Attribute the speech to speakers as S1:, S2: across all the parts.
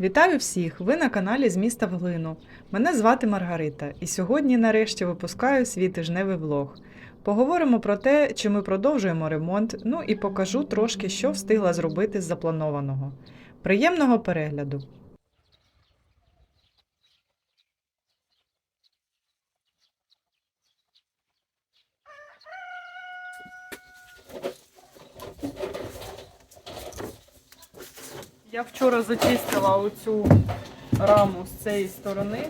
S1: Вітаю всіх! Ви на каналі з міста в глину. Мене звати Маргарита, і сьогодні нарешті випускаю свій тижневий влог. Поговоримо про те, чи ми продовжуємо ремонт, ну і покажу трошки, що встигла зробити з запланованого. Приємного перегляду! Я вчора зачистила оцю раму з цієї сторони,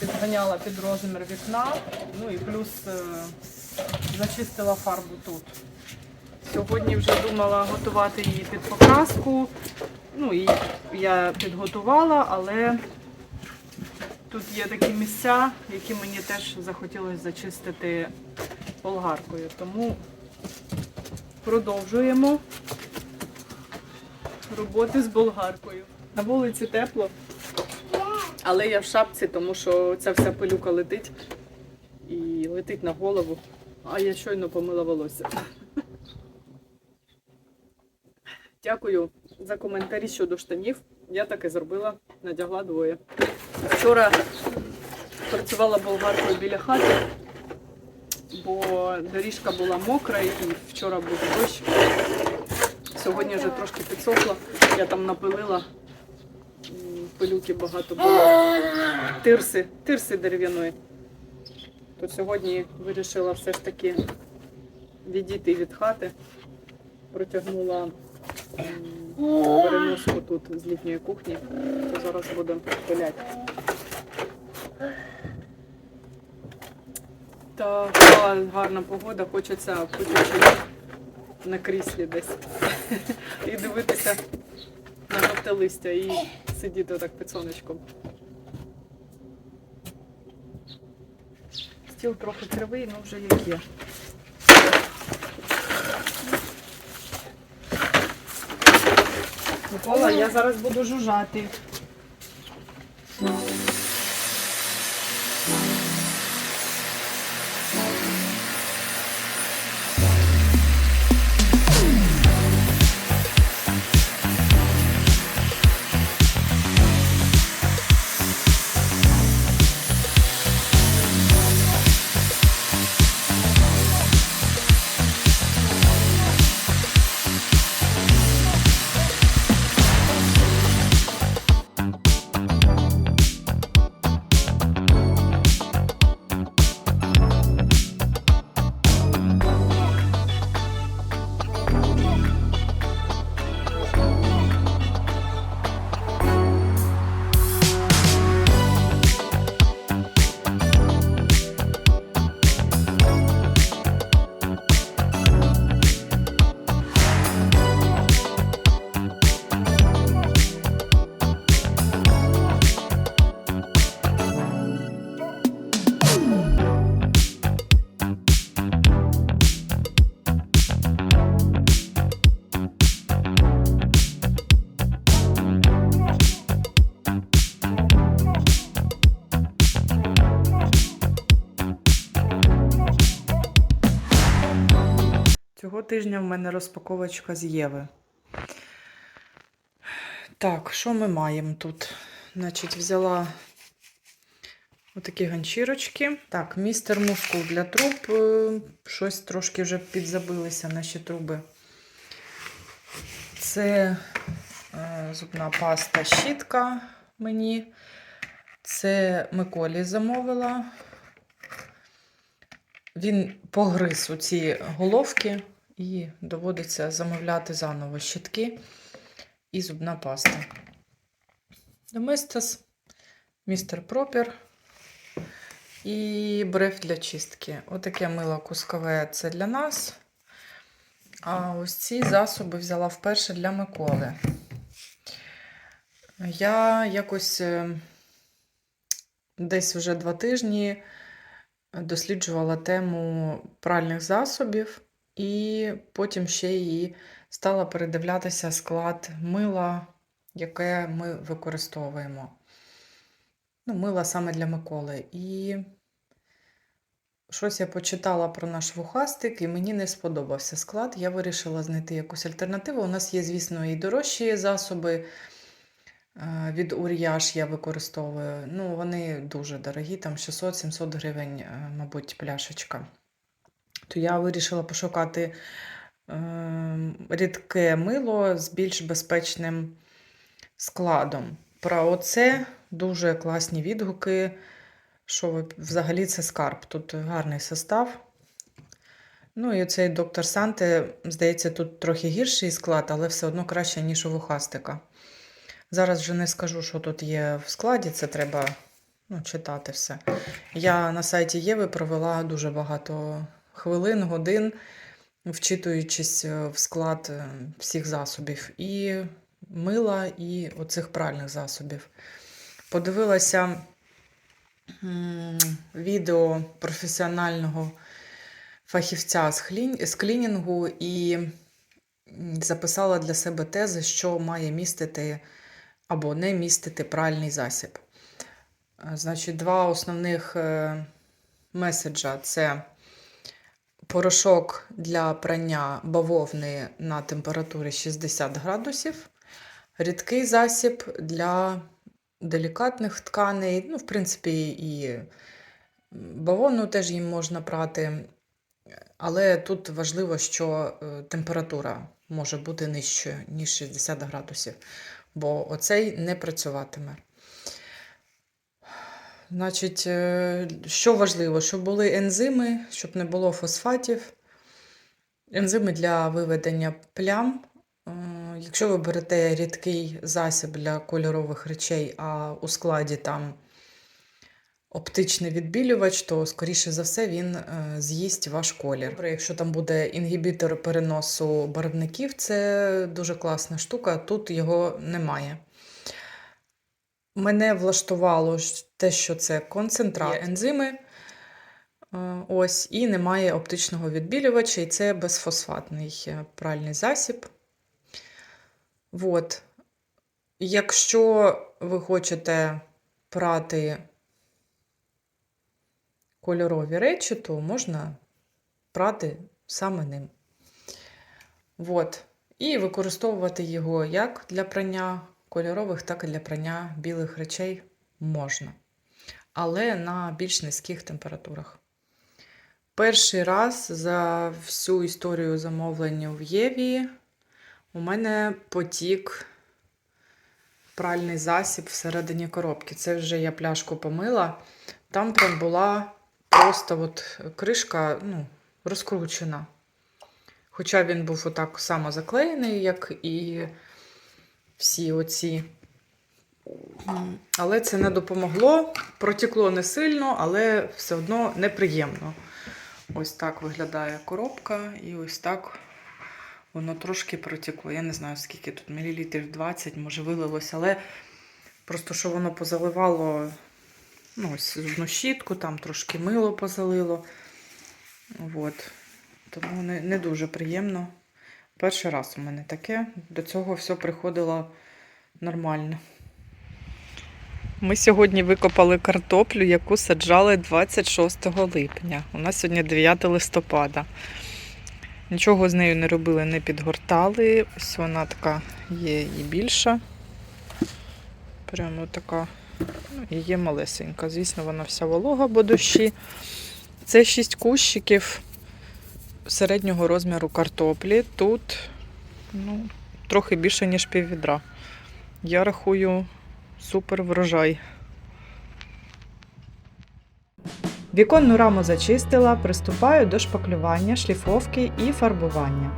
S1: підганяла під розмір вікна, ну і плюс е, зачистила фарбу тут. Сьогодні вже думала готувати її під покраску. Ну і я підготувала, але тут є такі місця, які мені теж захотілося зачистити болгаркою. Тому продовжуємо роботи з болгаркою. На вулиці тепло, але я в шапці, тому що ця вся пилюка летить і летить на голову, а я щойно помила волосся. Дякую за коментарі щодо штанів. Я так і зробила, надягла двоє. Вчора працювала болгаркою біля хати, бо доріжка була мокра і вчора був дощ. Сьогодні вже трошки підсохла. Я там напилила. Пилюки багато було. Тирси, тирси дерев'яної. То сьогодні вирішила все ж таки відійти від хати. Протягнула переноску тут з літньої кухні. То зараз будемо пиляти. Така гарна погода, хочеться почути на кріслі десь і дивитися на жовте листя і сидіти отак під сонечком. Стіл трохи кривий, ну вже як є. Микола, я зараз буду жужжати. Тижня в мене розпаковочка з Єви. Так, що ми маємо тут? Значить, взяла отакі ганчірочки. Так, містер мускул для труб. Е, Щось трошки вже підзабилися наші труби. Це е, зубна паста щітка мені. Це Миколі замовила. Він погриз у ці головки і доводиться замовляти заново щітки і зубна паста. Доместос, містер Пропер і бреф для чистки. Отаке мило кускове це для нас. А ось ці засоби взяла вперше для Миколи. Я якось е, десь вже два тижні досліджувала тему пральних засобів, і потім ще і стала передивлятися склад мила, яке ми використовуємо. Ну, мила саме для Миколи. І щось я почитала про наш вухастик, і мені не сподобався склад. Я вирішила знайти якусь альтернативу. У нас є, звісно, і дорожчі засоби.
S2: Е, Від Ур'яж я використовую. Ну, вони дуже дорогі, там 600-700 гривень, е, мабуть, пляшечка. То я вирішила пошукати е, рідке мило з більш безпечним складом. Про оце дуже класні відгуки, що взагалі це скарб. Тут гарний состав. Ну і цей доктор Санте, здається, тут трохи гірший склад, але все одно краще, ніж у вухастика. Зараз вже не скажу, що тут є в складі, це треба ну, читати все. Я на сайті Єви провела дуже багато хвилин, годин, вчитуючись е, в склад е, всіх засобів. І мила, і оцих пральних засобів. Подивилася відео професіонального фахівця з, клінінгу і записала для себе тези, що має містити або не містити пральний засіб. Е, Значить, два основних меседжа це порошок для прання бавовни на температурі 60 градусів, рідкий засіб для делікатних тканей. Ну, в принципі, і бавовну теж їм можна прати. Але тут важливо, що е, температура може бути нижчою, ніж 60 градусів, бо оцей не працюватиме. Значить, е, що важливо, щоб були ензими, щоб не було фосфатів. Ензими для виведення плям. Е, Якщо ви берете рідкий засіб для кольорових речей, а у складі там оптичний відбілювач, то, скоріше за все, він е, з'їсть ваш колір. Якщо там буде інгібітор переносу барвників, це дуже класна штука, тут його немає. Мене влаштувало те, що це концентрат, є ензими. е, Ось, і немає оптичного відбілювача, і це безфосфатний е, пральний засіб. От. Якщо ви хочете прати кольорові речі, то можна прати саме ним. От. І використовувати його як для прання кольорових, так і для прання білих речей можна. Але на більш низьких температурах. Перший раз за всю історію замовлення в Єві у мене потік пральний засіб всередині коробки. Це вже я пляшку помила. Там прям була просто от кришка ну, розкручена. Хоча він був отак само заклеєний, як і всі оці. Але це не допомогло. Протекло не сильно, але все одно неприємно. Ось так виглядає коробка, і ось так воно трошки протекло. Я не знаю, скільки тут мілілітрів 20, може вилилось, але просто що воно позаливало ну, ось зубну щітку, там трошки мило позалило. От. Тому не, не дуже приємно. Перший раз у мене таке. До цього все приходило нормально. Ми сьогодні викопали картоплю, яку саджали 26 липня. У нас сьогодні 9 листопада. Нічого з нею не робили, не підгортали. Ось вона така є і більша. Прямо така. Ну, і є малесенька. Звісно, вона вся волога, бо дощі. Це 6 кущиків середнього розміру картоплі. Тут ну, трохи більше, ніж піввідра. Я рахую супер врожай.
S3: Віконну раму зачистила, приступаю до шпаклювання, шліфовки і фарбування.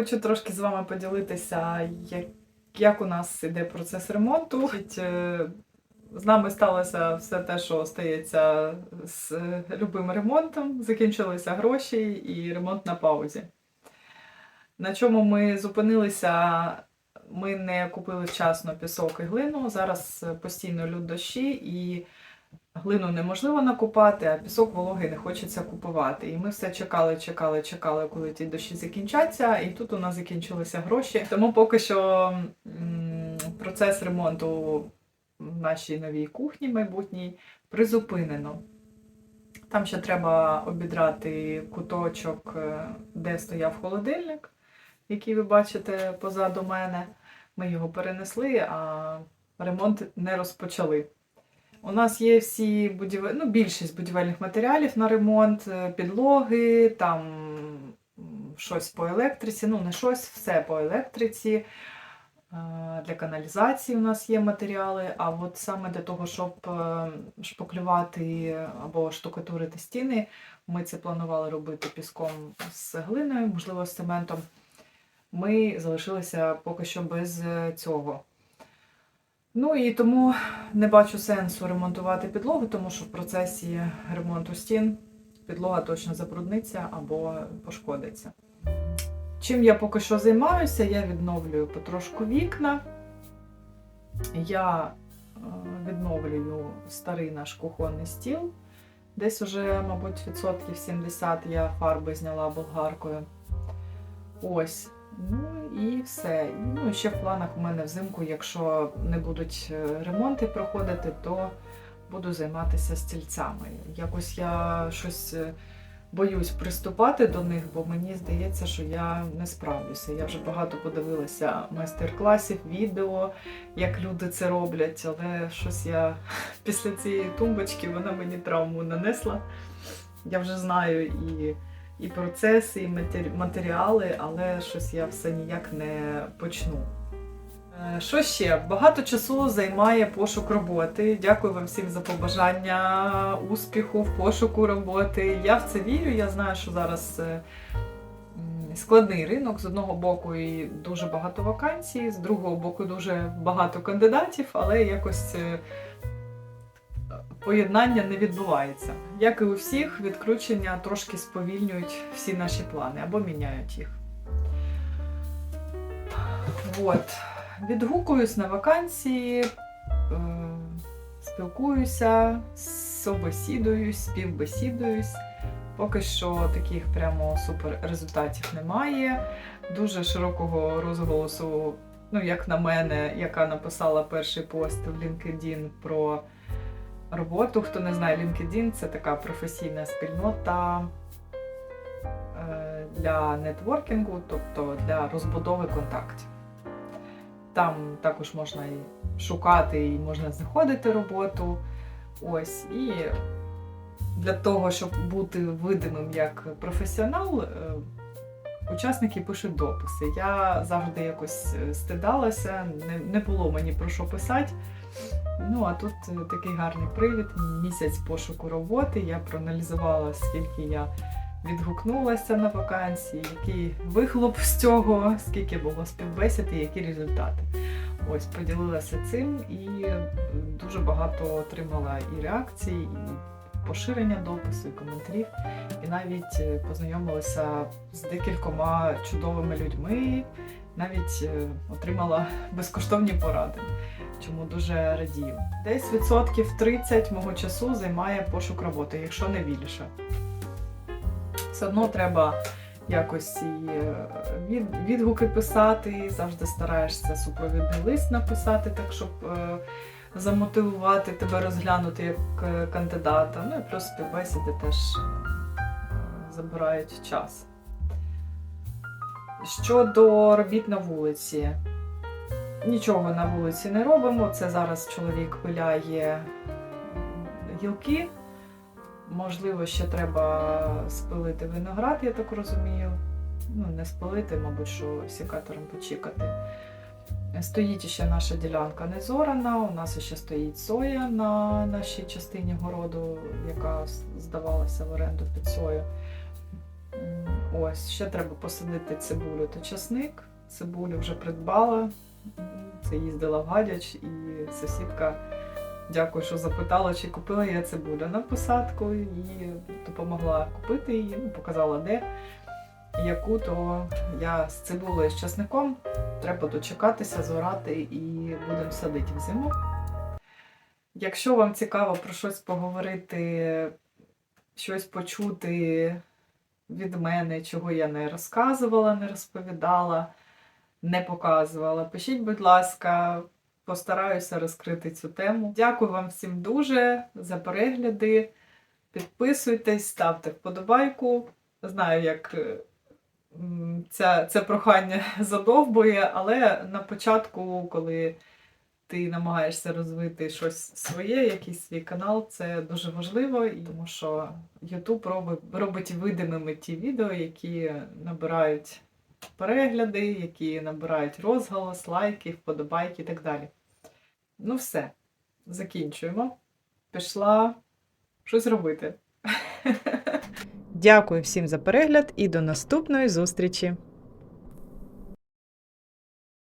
S1: Хочу трошки з вами поділитися, як, як у нас іде процес ремонту. Е, З нами сталося все те, що стається з любим ремонтом. Закінчилися гроші і ремонт на паузі. На чому ми зупинилися? Ми не купили вчасно пісок і глину. Зараз постійно лють дощі, і глину неможливо накупати, а пісок вологий не хочеться купувати. І ми все чекали, чекали, чекали, коли ті дощі закінчаться. І тут у нас закінчилися гроші. Тому поки що процес ремонту в нашій новій кухні майбутній призупинено. Там ще треба обідрати куточок, е, де стояв холодильник, який ви бачите позаду мене. Ми його перенесли, а ремонт не розпочали. У нас є всі будівель... ну, більшість будівельних матеріалів на ремонт, е, підлоги, там щось по електриці, ну не щось, все по електриці. Е, Для каналізації у нас є матеріали, а от саме для того, щоб е, шпаклювати або штукатурити стіни, ми це планували робити піском з глиною, можливо, з цементом. Ми залишилися поки що без цього. Ну і тому не бачу сенсу ремонтувати підлогу, тому що в процесі ремонту стін підлога точно забрудниться або пошкодиться. Чим я поки що займаюся, я відновлюю потрошку вікна. Я е, відновлюю старий наш кухонний стіл. Десь уже, мабуть, відсотків 70 я фарби зняла болгаркою. Ось. Ну і все. Ну ще в планах у мене взимку, якщо не будуть е, ремонти проходити, то буду займатися стільцями. Якось я щось е, боюсь приступати до них, бо мені здається, що я не справлюся. Я вже багато подивилася майстер-класів, відео, як люди це роблять, але щось я після цієї тумбочки вона мені травму нанесла. Я вже знаю і і процеси, і матеріали, але щось я все ніяк не почну. Е, Що ще? Багато часу займає пошук роботи. Дякую вам всім за побажання успіху в пошуку роботи. Я в це вірю. Я знаю, що зараз е, складний ринок. З одного боку і дуже багато вакансій, з другого боку дуже багато кандидатів, але якось е, поєднання не відбувається. Як і у всіх, відключення трошки сповільнюють всі наші плани або міняють їх. От. Відгукуюсь на вакансії, е, спілкуюся, собесідуюсь, співбесідуюсь. Поки що таких прямо супер результатів немає. Дуже широкого розголосу, ну як на мене, яка написала перший пост в LinkedIn про роботу. Хто не знає, LinkedIn це така професійна спільнота е, для нетворкінгу, тобто для розбудови контактів. Там також можна і шукати, і можна знаходити роботу. Ось. І для того, щоб бути видимим як професіонал, е, учасники пишуть дописи. Я завжди якось е, стидалася, не, не було мені про що писати. Ну, а тут е, такий гарний привід, місяць пошуку роботи. Я проаналізувала, скільки я відгукнулася на вакансії, який вихлоп з цього, скільки було співбесід і які результати. Ось поділилася цим і е, дуже багато отримала і реакцій, і поширення допису, і коментарів, і навіть е, познайомилася з декількома чудовими людьми, навіть е, отримала безкоштовні поради чому дуже радію. Десь відсотків 30 мого часу займає пошук роботи, якщо не більше. Все одно треба якось і е, відгуки писати, завжди стараєшся супровідний лист написати, так щоб е, замотивувати тебе розглянути як кандидата. Ну і плюс співбесіди теж забирають час. Щодо робіт на вулиці, Нічого на вулиці не робимо. Це зараз чоловік пиляє гілки. Можливо, ще треба спилити виноград, я так розумію. Ну, не спилити, мабуть, що сікатором почекати. Стоїть ще наша ділянка не зорана. У нас ще стоїть соя на нашій частині городу, яка здавалася в оренду під сою.
S2: Ось, ще треба посадити цибулю та часник. Цибулю вже придбала. Це їздила в Гадяч і сусідка. Дякую, що запитала, чи купила я цибулю на посадку і допомогла купити її, ну, показала де яку, то я з цибулею з часником треба дочекатися, зорати і будемо садити в зиму. Якщо вам цікаво про щось поговорити, щось почути від мене, чого я не розказувала, не розповідала, не показувала, пишіть, будь ласка, постараюся розкрити цю тему. Дякую вам всім дуже за перегляди. Підписуйтесь, ставте вподобайку. Знаю, як е, ця, це прохання задовбує, але на початку, коли ти намагаєшся розвити щось своє, якийсь свій канал, це дуже важливо, тому що YouTube робить, робить видимими ті відео, які набирають перегляди, які набирають розголос, лайки, вподобайки і так далі. Ну, все, закінчуємо. Пішла щось робити.
S3: Дякую всім за перегляд і до наступної зустрічі!